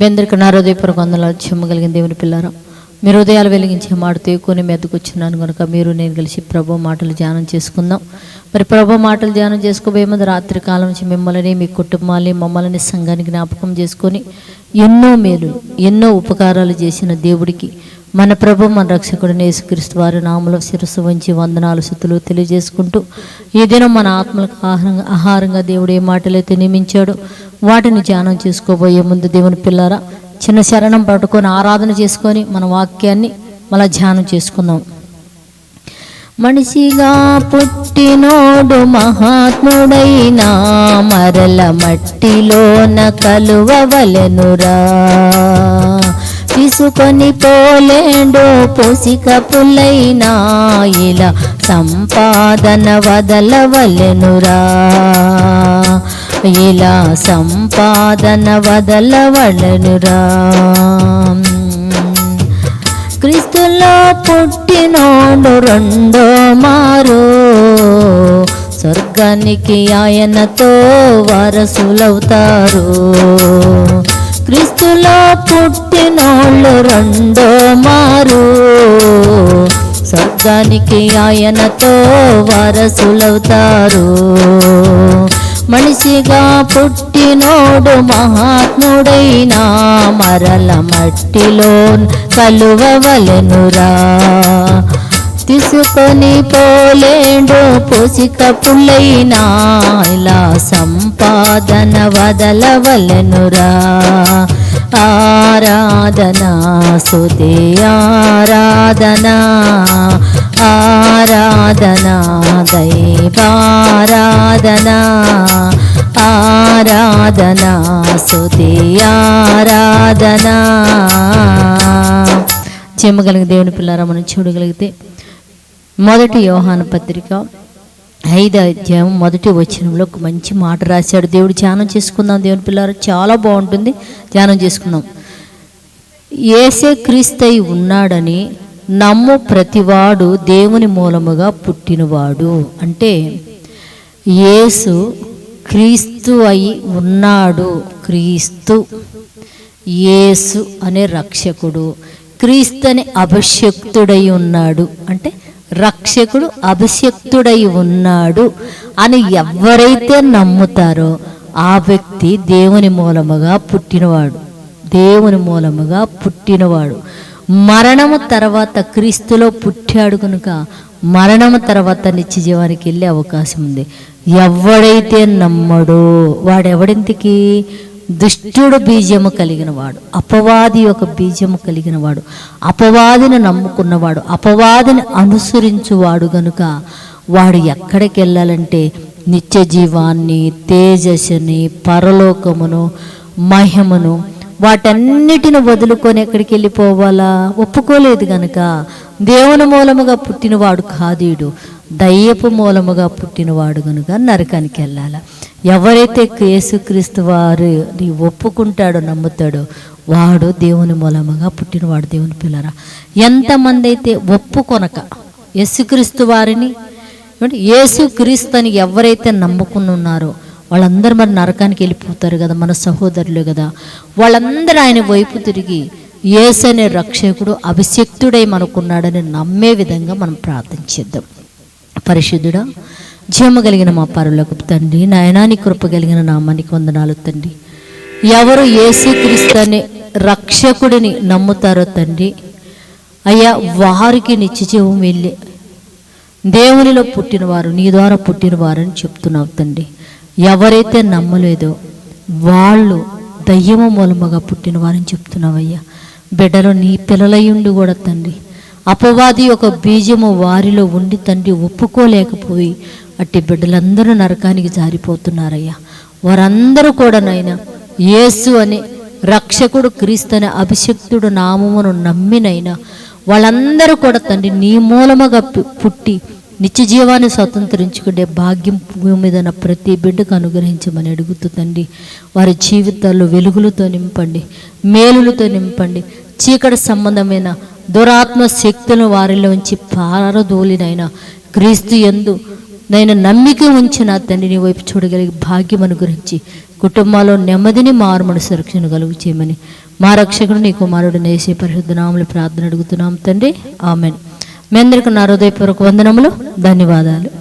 మీ అందరికీ నా హృదయపూర్వక వందనాలు చెమ్మగలిగిన దేవుని పిల్లారా. మీరు హృదయాలు వెలిగించే మాట తేకొని మెద్దకొచ్చున్నాను కనుక మీరు నేను కలిసి ప్రభు మాటలు ధ్యానం చేసుకుందాం. మరి ప్రభు మాటలు ధ్యానం చేసుకోబోయే ముందు రాత్రి కాలం నుంచి మిమ్మల్ని మీ కుటుంబాన్ని మమ్మల్ని సంఘాన్ని జ్ఞాపకం చేసుకొని ఎన్నో మేలు ఎన్నో ఉపకారాలు చేసిన దేవుడికి మన ప్రభు మన రక్షకుడిని నేసుక్రీస్తు వారి నామలో శిరస్సు వంచి వందనాలు శుతులు తెలియజేసుకుంటూ ఈ దినం మన ఆత్మలకు ఆహారంగా ఆహారంగా దేవుడు ఏ మాటలైతే నియమించాడో వాటిని ధ్యానం చేసుకోబోయే ముందు దేవుని పిల్లారా చిన్న శరణం పట్టుకొని ఆరాధన చేసుకొని మన వాక్యాన్ని మళ్ళా ధ్యానం చేసుకుందాం. మనిషిగా పుట్టినోడు మహాత్ముడైనా మరల మట్టిలోన కలువవలెనురా. తీసుకొని పోలేండో పోసిక పుల్లైనా ఇలా సంపాదన వదలవలెనురా. ఇలా సంపాదన వదలవలెనురా. క్రీస్తులో పుట్టినోడు రెండో మారు. స్వర్గానికి ఆయనతో వారసులవుతారు. క్రీస్తులో పుట్టినోళ్ళు రెండో మారు. స్వర్గానికి ఆయనతో వారసులవుతారు. మనిషిగా పుట్టినోడు మహాత్ముడైనా మరల మట్టిలో కలువవలెనురా. తీసుకొని పోలేండు పోసిక పుల్లైనా ఇలా సంపాదన వదలవలెనురా. ఆరాధన సుదే ఆరాధన ఆరాధన దైవారాధన ఆరాధన సుదే ఆరాధనా. చెమ్మగలిగే దేవుని పిల్లారా మనం చూడగలిగితే మొదటి యోహాన పత్రిక ఐదు అధ్యాయం మొదటి వచనంలో ఒక మంచి మాట రాశాడు. దేవుడు ధ్యానం చేసుకుందాం దేవుని పిల్లలు చాలా బాగుంటుంది ధ్యానం చేసుకుందాం. ఏసే క్రీస్తై ఉన్నాడని నమ్ము ప్రతివాడు దేవుని మూలముగా పుట్టినవాడు. అంటే యేసు క్రీస్తు అయి ఉన్నాడు. క్రీస్తు యేసు అనే రక్షకుడు క్రీస్తు అనే అభిషక్తుడై ఉన్నాడు. అంటే రక్షకుడు అభిషక్తుడై ఉన్నాడు అని ఎవరైతే నమ్ముతారో ఆ వ్యక్తి దేవుని మూలముగా పుట్టినవాడు. దేవుని మూలముగా పుట్టినవాడు. మరణము తర్వాత క్రీస్తులో పుట్టాడు కనుక మరణము తర్వాత నిత్య జీవానికి వెళ్ళే అవకాశం ఉంది. ఎవడైతే నమ్మడో వాడెవడింతకీ దుష్టుడు బీజము కలిగిన వాడు అపవాది యొక్క బీజము కలిగిన వాడు అపవాదిని నమ్ముకున్నవాడు అపవాదిని అనుసరించువాడు గనుక వాడు ఎక్కడికి వెళ్ళాలంటే నిత్య జీవాన్ని తేజస్సుని పరలోకమును మహిమను వాటన్నిటిని వదులుకొని ఎక్కడికి వెళ్ళిపోవాలా? ఒప్పుకోలేదు గనుక దేవుని మూలముగా పుట్టినవాడు కాదీడు. దయ్యపు మూలముగా పుట్టినవాడు గనుక నరకానికి వెళ్ళాల? ఎవరైతే యేసుక్రీస్తు వారిని ఒప్పుకుంటాడో నమ్ముతాడో వాడు దేవుని మూలముగా పుట్టినవాడు దేవుని పిల్లరా. ఎంతమంది అయితే ఒప్పుకొనక యేసుక్రీస్తు వారిని యేసుక్రీస్తు అని ఎవరైతే నమ్ముకుని ఉన్నారో వాళ్ళందరూ మరి నరకానికి వెళ్ళిపోతారు కదా మన సహోదరులు కదా. వాళ్ళందరూ ఆయన వైపు తిరిగి యేసు అనే రక్షకుడు అభిషక్తుడై మనకున్నాడని నమ్మే విధంగా మనం ప్రార్థించేద్దాం పరిశుద్ధుడా జీవమ కలిగిన మా పరులకు తండ్రి నయనాని కృప కలిగిన నామానికి వందనాలు తండ్రి. ఎవరు యేసుక్రీస్తు అనే రక్షకుడిని నమ్ముతారో తండ్రి అయ్యా వారికి నిత్యజీవం వెళ్ళి దేవునిలో పుట్టినవారు నీ ద్వారా పుట్టినవారు అని చెప్తున్నావు తండ్రి. ఎవరైతే నమ్మలేదో వాళ్ళు దయ్యము మూలముగా పుట్టినవారని చెప్తున్నావయ్యా. బిడ్డలో నీ పిల్లలయ్యుండి కూడా తండ్రి అపవాది ఒక బీజము వారిలో ఉండి తండ్రి ఒప్పుకోలేకపోయి అట్టి బిడ్డలందరూ నరకానికి జారిపోతున్నారయ్యా. వారందరూ కూడా నాయన యేసు అనే రక్షకుడు క్రీస్తు అనే అభిషక్తుడు నామమును నమ్మినైనా వాళ్ళందరూ కూడా తండ్రి నీ మూలముగా పు- పుట్టి నిత్య జీవాన్ని స్వతంత్రించుకునే భాగ్యం భూమి మీద ప్రతి బిడ్డకు అనుగ్రహించమని అడుగుతూ తండ్రి వారి జీవితాల్లో వెలుగులతో నింపండి మేలులతో నింపండి చీకటి సంబంధమైన దురాత్మ శక్తులను వారిలోంచి పారదోలినైనా క్రీస్తు ఎందు నేను నమ్మిక ఉంచిన తండ్రిని వైపు చూడగలిగే భాగ్యం అనుగ్రహించి కుటుంబాల్లో నెమ్మదిని మారుమడు సురక్షణ కలుగు చేయమని మా రక్షకుడు నీ కుమారుడు నేసే పరిశుద్ధ నామలు ప్రార్థన అడుగుతున్నాం తండ్రి. ఆమెన్. మీ అందరికీ నా హృదయపూర్వక వందనములు ధన్యవాదాలు.